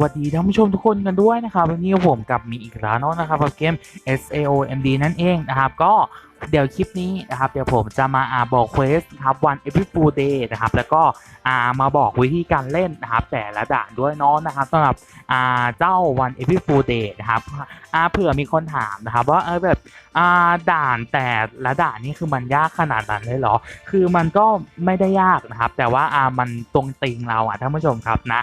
สวัสดีท่านผู้ชมทุกคนกันด้วยนะครับวันนี้ผมกลับมีอีกแล้วเนาะนะครับกับเกม SAOMD นั่นเองนะครับ ก็เดี๋ยวคลิปนี้นะครับเดี๋ยวผมจะมาอาบอกเควสครับวัน Every Full Day นะครับแล้วก็อามาบอกวิธีการเล่นนะครับแต่ละด่านด้วยเนาะนะครับสำหรับอาเจ้าวัน Every Full Day นะครับอาเผื่อมีคนถามนะครับว่าเออแบบอาด่านแต่ละด่านนี่คือมันยากขนาดนั้นเลยเหรอ คือมันก็ไม่ได้ยากนะครับ แต่ว่าอ่ามันตรงติงเราอะท่านผู้ชมครับนะ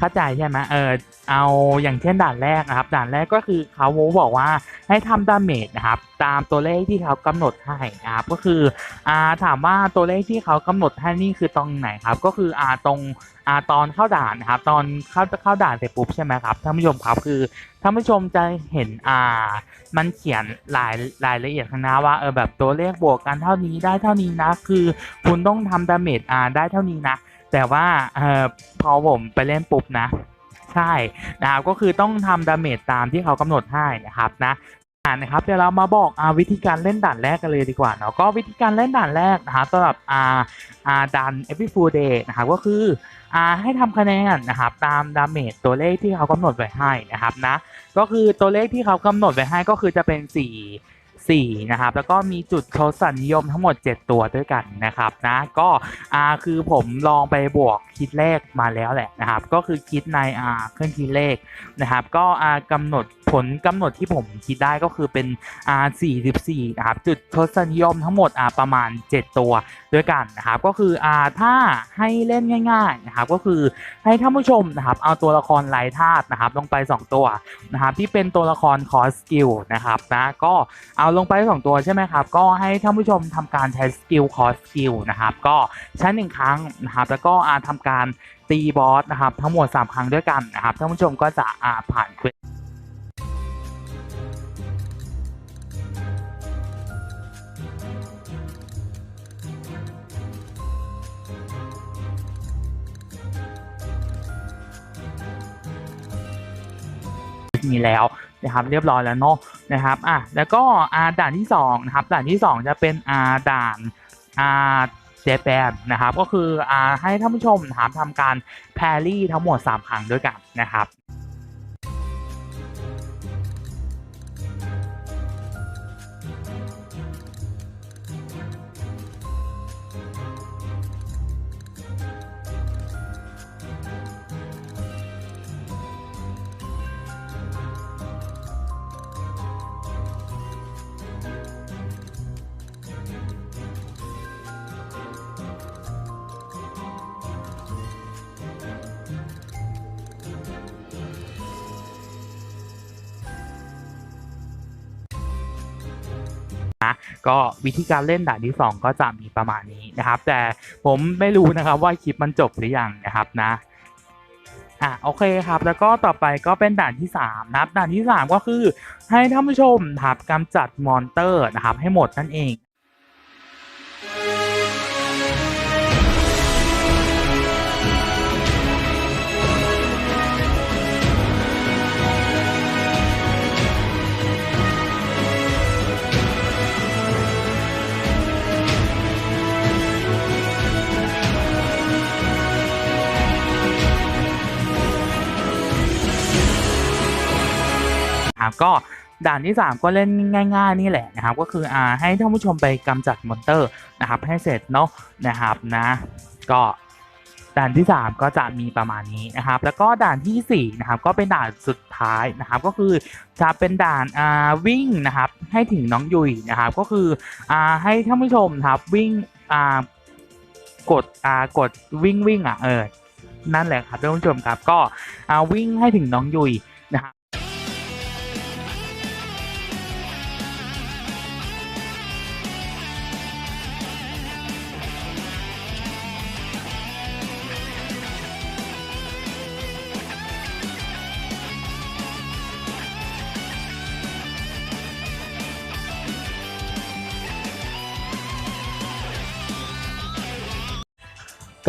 เข้าใจใช่ไหมเออเอาอย่างเช่นด่านแรกนะครับ ด่านแรกก็คือเขาบอกว่าให้ทำดาเมจนะครับ ตามตัวเลขที่เขากำหนดให้นะครับ ก็คืออ่าถามว่าตัวเลขที่เขากำหนดให้นี่คือตรงไหนครับ ก็คืออ่าตรงอ่าตอนเข้าด่านนะครับ ตอนเข้าเข้าด่านเสร็จปุ๊บใช่ไหมครับท่านผู้ชมครับคือท่านผู้ชมจะเห็นอ่า มันเขียนรายรายละเอียดข้างหน้าว่าเออแบบตัวเลขบวกกันเท่านี้ได้เท่านี้นะ คือคุณต้องทำดาเมจอ่าได้เท่านี้นะ แต่ว่าเออพอผมไปเล่นปุ๊บนะ ใช่นะครับก็คือต้องทำดาเมจตามที่เขากำหนดให้นะครับนะอ่านะครับเดี๋ยวเรามาบอกอาวิธีการเล่นด่านแรกกันเลยดีกว่าเนาะก็วิธีการเล่นด่านแรกนะครับสำหรับอาอาด่าน every full day นะครับก็คืออ่าให้ทำคะแนนนะครับตามดาเมจตัวเลขที่เขากำหนดไว้ให้นะครับนะก็คือตัวเลขที่เขากำหนดไว้ให้ก็คือจะเป็น4 4 นะครับ แล้วก็มีจุดทศนิยมทั้งหมด 7 ตัวด้วยกันนะครับนะก็อ่าคือผมลองไปบวกคิดเลขมาแล้วแหละนะครับ ก็คือคิดในอ่าเครื่องคิดเลขนะครับ ก็อ่ากำหนด ผลกำหนดที่ผมคิดได้ก็คือเป็นอ่า44นะครับจุดทศนิยมทั้งหมดประมาณ 7 ตัวด้วยกันนะครับก็คืออถ้าให้เล่นง่ายๆนะครับก็คือให้ท่านผู้ชมนะครับเอาตัวละครไร้ธาตุนะครับลงไป 2 ตัวนะครับที่เป็นตัวละครคอสกิลนะครับนะก็เอาลงไป 2 ตัวใช่ไหมครับก็ให้ท่านผู้ชมทำการใช้สกิลคอสกิลนะครับก็ใช้หนึ่งครั้งนะครับแล้วก็อาทำการตีบอสนะครับทั้งหมด 3 ครั้งด้วยกันนะครับท่านผู้ชมก็จะอาผ่านเควส มีแล้วนะครับเรียบร้อยแล้วเนาะนะครับอะแล้วก็อาด่านที่สองนะครับด่านที่สองจะเป็นอาด่านอ่าเจแปนนะครับก็คืออ่าให้ท่านผู้ชมนะครับทำการแพรรี่ทั้งหมด 3 ครั้งด้วยกันนะครับ ก็วิธีการเล่นด่านที่ 2 ก็จะมีประมาณนี้นะครับ แต่ผมไม่รู้นะครับว่าคลิปมันจบหรือยังนะครับนะอะโอเคครับแล้วก็ต่อไปก็เป็นด่านที่3นะครับด่านที่ 3 ก็คือให้ท่านผู้ชมครับกำจัดมอนเตอร์นะครับให้หมดนั่นเอง ครับก็ด่านที่ 3 ก็เล่นง่าย ๆ นี่แหละนะครับ ก็คืออ่าให้ท่านผู้ชมไปกำจัดมอนเตอร์นะครับ ให้เสร็จเนาะนะครับนะก็ด่านที่ 3 ก็จะมีประมาณนี้นะครับ แล้วก็ด่านทีสี่4นะครับก็เป็นด่านสุดท้ายนะครับ ก็คือจะเป็นด่านอ่าวิ่งนะครับ ให้ถึงน้องยุยนะครับ ก็คืออ่าให้ท่านผู้ชมครับวิ่งอ่ากดอ่ากดวิ่งวิ่งอะเออนั่นแหละครับท่านผู้ชมครับก็อ่าวิ่งให้ถึงน้องยุย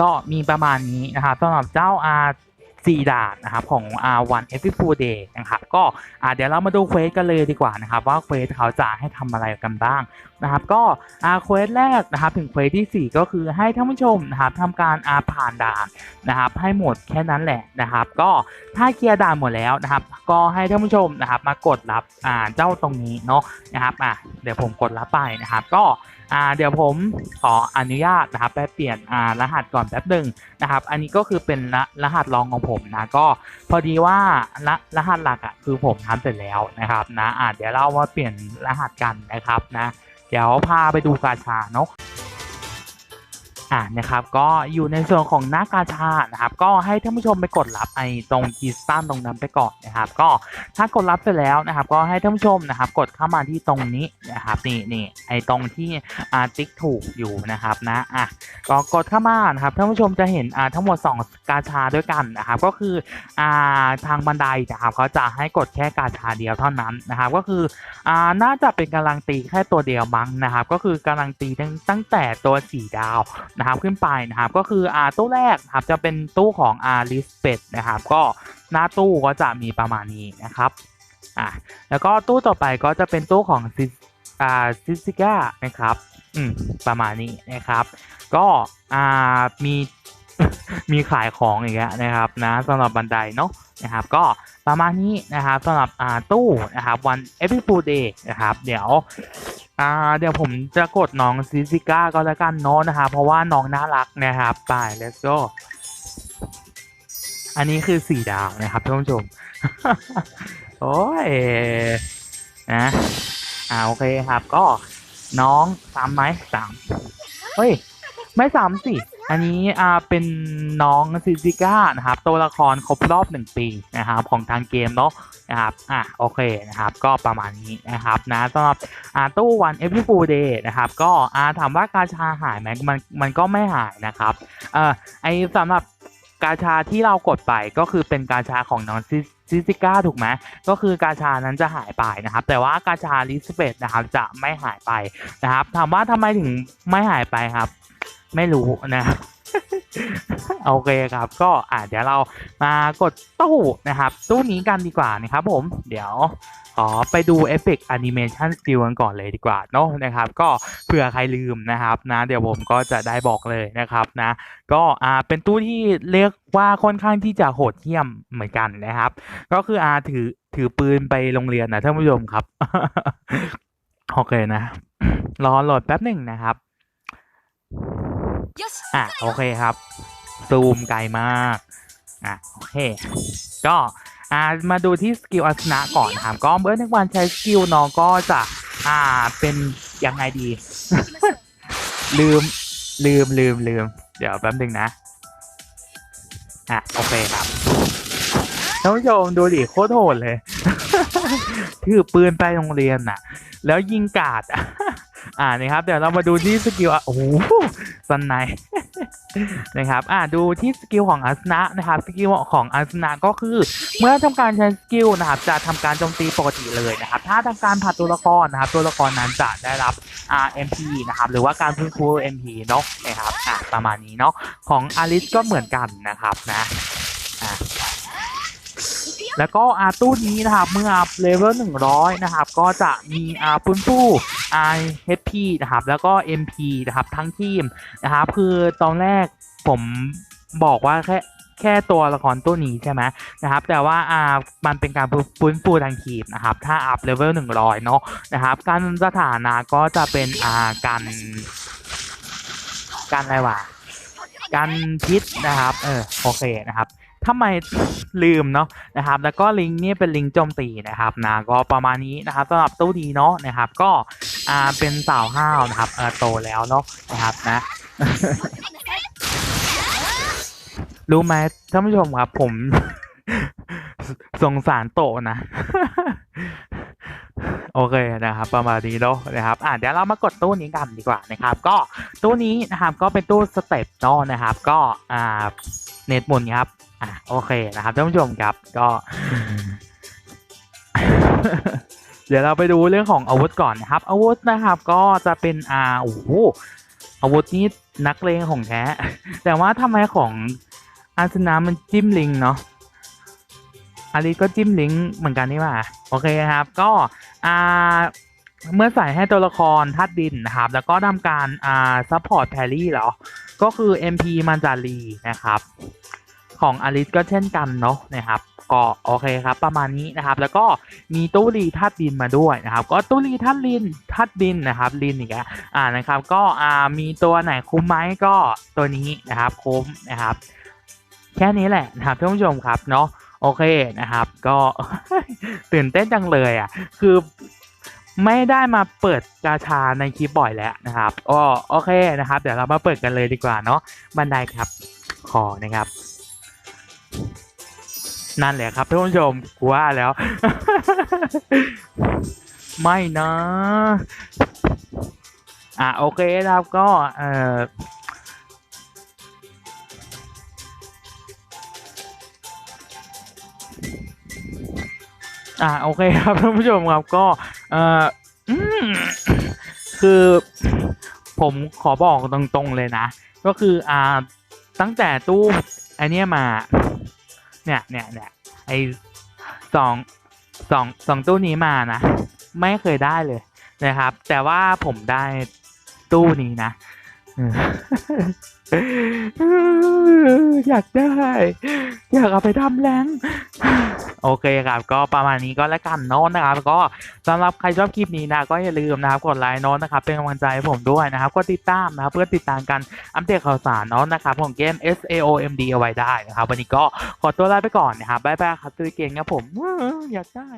ก็มีประมาณนี้นะครับสำหรับเจ้าอาสี่ด่านนะครับของ R1 Every Full Day นะครับก็เดี๋ยวเรามาดูเควสกันเลยดีกว่านะครับว่าเควสเขาจะให้ทำอะไรกันบ้าง นะครับก็อาเควสแรกนะครับถึงเควสที่ 4 ก็คือให้ท่านผู้ชมนะครับทำการอาผ่านด่านนะครับให้หมดแค่นั้นแหละนะครับ ก็ถ้าเคลียร์ด่านหมดแล้วนะครับ ก็ให้ท่านผู้ชมนะครับมากดรับอ่าเจ้าตรงนี้เนาะนะครับอะเดี๋ยวผมกดรับไปนะครับก็อ่าเดี๋ยวผมขออนุญาตนะครับไปเปลี่ยนอ่ารหัสก่อนแป๊บหนึ่งนะครับ อันนี้ก็คือเป็นรรหัสรองของผมนะก็พอดีว่ารรหัสหลักอะคือผมทำเสร็จแล้วนะครับนะอะเดี๋ยวเรามาเปลี่ยนรหัสกันนะครับนะ เดี๋ยวพาไปดูกาชาเนาะ อ่านะครับก็อยู่ในส่วนของหน้ากาชานะครับก็ให้ท่านผู้ชมไปกดรับไอ้ตรงกีสตันตรงนั้นไปก่อนนะครับ ก็ถ้ากดรับเสร็จแล้วนะครับ ก็ให้ท่านผู้ชมนะครับ กดเข้ามาที่ตรงนี้นะครับนี่นี่ไอ้ตรงที่อ่าติ๊กถูกอยู่นะครับนะอะก็กดเข้ามานะครับท่านผู้ชมจะเห็นอ่าทั้งหมด 2 กาชาด้วยกันนะครับ ก็คืออ่าทางบันไดนะครับเขาจะให้กดแค่กาชาเดียวเท่านั้นนะครับ ก็คืออ่าน่าจะเป็นกำลังตีแค่ตัวเดียวมั้งนะครับ ก็คือกำลังตีตั้งตั้งแต่ตัว4ดาวนะครับขึ้นไปนะครับก็คืออ่าตู้แรกนะครับจะเป็นตู้ของอาลิสเปดนะครับก็หน้าตู้ก็จะมีประมาณนี้นะครับอ่าแล้วก็ตู้ต่อไปก็จะเป็นตู้ของซิอ่าซิซิก้านะครับอืมประมาณนี้นะครับ ก็อ่ามีมีขายของอีกแล้วนะครับนะสำหรับบันไดเนาะนะครับ ก็ประมาณนี้นะครับสำหรับอ่าตู้นะครับวัน every full day นะครับ เดี๋ยว อ่าเดี๋ยวผมจะกดน้องซิซิก้าก็แล้วกันเนาะนะคะ เพราะว่าน้องน่ารักนะครับไป let's go อันนี้คือสี่ดาวนะครับท่านผู้ชม โอ้ยนะอ่าโอเคครับก็น้องสามไหมสามเฮ้ย ไม่สามสิอันนี้อ่าเป็นน้องซิซิก้านะครับตัวละครครบรอบหนึ่งปีนะครับของทางเกมเนาะนะครับอะโอเคนะครับก็ประมาณนี้นะครับนะสำหรับอ่าตู้วัน every full day นะครับก็อ่าถามว่ากาชาหายไหมมันมันก็ไม่หายนะครับเอ่อไอสำหรับกาชาที่เรากดไปก็คือเป็นกาชาของน้องซิซิซิก้าถูกไหมก็คือกาชานั้นจะหายไปนะครับ แต่ว่ากาชาลิสเบตนะครับจะไม่หายไปนะครับถามว่าทำไมถึงไม่หายไปครับ ไม่รู้นะโอเคครับ ก็อ่าเดี๋ยวเรามากดตู้นะครับ ตู้นี้กันดีกว่านะครับผม เดี๋ยวขอไปดูเอฟเฟกต์แอนิเมชันสกิลกันก่อนเลยดีกว่าเนาะนะครับ ก็เผื่อใครลืมนะครับนะ เดี๋ยวผมก็จะได้บอกเลยนะครับนะ ก็อ่าเป็นตู้ที่เรียกว่าค่อนข้างที่จะโหดเหี้ยมเหมือนกันนะครับ ก็คืออาถือถือปืนไปโรงเรียนนะท่านผู้ชมครับโอเคนะ รอโหลดแป๊บหนึ่งนะครับ อะโอเคครับ ซูมไกลมาก อะโอเค ก็อ่ามาดูที่สกิลอัศนะก่อนนะครับ ก็เมื่อในวันใช้สกิลน้องก็จะอ่าเป็นยังไงดี ลืมลืมลืมลืม เดี๋ยวแป๊บนึงนะ อะโอเคครับท่านผู้ชมดูดิโคตรโหดเลย ถือปืนไปโรงเรียนน่ะ แล้วยิงกาดอะ อ่านี่ครับ เดี๋ยวเรามาดูที่สกิลอะโอ้โหสันไนนะครับอ่าดูที่สกิลของอาสนะนะครับสกิลของอาสนะก็คือ เมื่อทำการใช้สกิลนะครับ จะทำการโจมตีปกติเลยนะครับ ถ้าทำการผัดตัวละครนะครับ ตัวละครนั้นจะได้รับ RMP นะครับ หรือว่าการฟื้นฟู MP เนาะนะครับอ่าประมาณนี้เนาะของอลิสก็เหมือนกันนะครับนะอ่า แล้วก็อาตู้นี้นะครับเมื่ออัพเลเวล100 นะครับ ก็จะมีอาฟื้นฟู I HP นะครับ แล้วก็ MP นะครับ ทั้งทีมนะครับ คือตอนแรกผมบอกว่าแค่แค่ตัวละครตัวนี้ใช่ไหมนะครับ แต่ว่าอ่ามันเป็นการฟื้นฟูทางทีมนะครับ ถ้าอัพเลเวล100เนาะนะครับ การสถานะก็จะเป็นอ่าการการอะไรวะการพิษนะครับ เออโอเคนะครับ ทำไมลืมเนาะนะครับ แล้วก็ลิงก์นี่เป็นลิงก์โจมตีนะครับนะก็ประมาณนี้นะครับสำหรับตู้ดีเนาะนะครับ ก็อ่าเป็นสาวห้าวนะครับเออโตแล้วเนาะนะครับนะรู้ไหมท่านผู้ชมครับผมสงสารโตนะ โอเคนะครับ ประมาณนี้เนาะนะครับอะเดี๋ยวเรามากดตู้นี้กันดีกว่านะครับ ก็ตู้นี้นะครับก็เป็นตู้สเต็ปเนาะนะครับ ก็อ่าเน็ตหมุนครับ อะโอเคนะครับท่านผู้ชมครับก็ เดี๋ยวเราไปดูเรื่องของอาวุธก่อนนะครับ อาวุธนะครับ ก็จะเป็นอาโอ้โหอาวุธนี้นักเลงของแท้ แต่ว่าทำไมของอาสนามันจิ้มลิงเนาะอาริก็จิ้มลิงเหมือนกันนี่ว่าโอเคครับ ก็อ่าเมื่อใส่ให้ตัวละครธาตุดินนะครับ แล้วก็ทำการอ่าซัพพอร์ตแพรี่เหรอ ก็คือ MP มันจารีนะครับ ของอลิสก็เช่นกันเนาะนะครับก็โอเคครับ ประมาณนี้นะครับ แล้วก็มีตู้รีธาตุดินมาด้วยนะครับ ก็ตู้รีธาตุลินธาตุดินนะครับลินอีกแล้วอ่านะครับ ก็อ่ามีตัวไหนคุ้มไหมก็ตัวนี้นะครับคุ้มนะครับ แค่นี้แหละนะครับท่านผู้ชมครับเนาะโอเคนะครับ ก็ตื่นเต้นจังเลยอะคือไม่ได้มาเปิดกาชาในคลิปบ่อยแล้วนะครับก็โอเคนะครับ เดี๋ยวเรามาเปิดกันเลยดีกว่าเนาะบันไดครับ ขอนะครับ นั่นแหละครับท่านผู้ชมกูว่าแล้ว ไม่นะ อะโอเคครับก็เอ่ออ่าโอเคครับท่านผู้ชมครับก็เอ่อคือผมขอบอกตรงๆเลยนะ ก็คืออ่าตั้งแต่ตู้ไอเนี้ยมา เนี่ยเนี่ยเนี่ยไอสองสองสองตู้นี้มานะ ไม่เคยได้เลยนะครับ แต่ว่าผมได้ตู้นี้นะ อยากได้ อยากเอาไปทำแรงโอเคครับก็ประมาณนี้ก็แล้วกันโน้ตนะครับ ก็สำหรับใครชอบคลิปนี้นะก็อย่าลืมนะครับกดไลค์โน้ตนะครับเป็นกำลังใจให้ผมด้วยนะครับก็ติดตามนะครับเพื่อติดตามกันอัปเดตข่าวสารโน้ตนะครับของเกม S A O M D เอาไว้ได้นะครับวันนี้ก็ขอตัวลาไปก่อนนะครับบ๊ายบายครับตุยเก่งครับผมอยากได้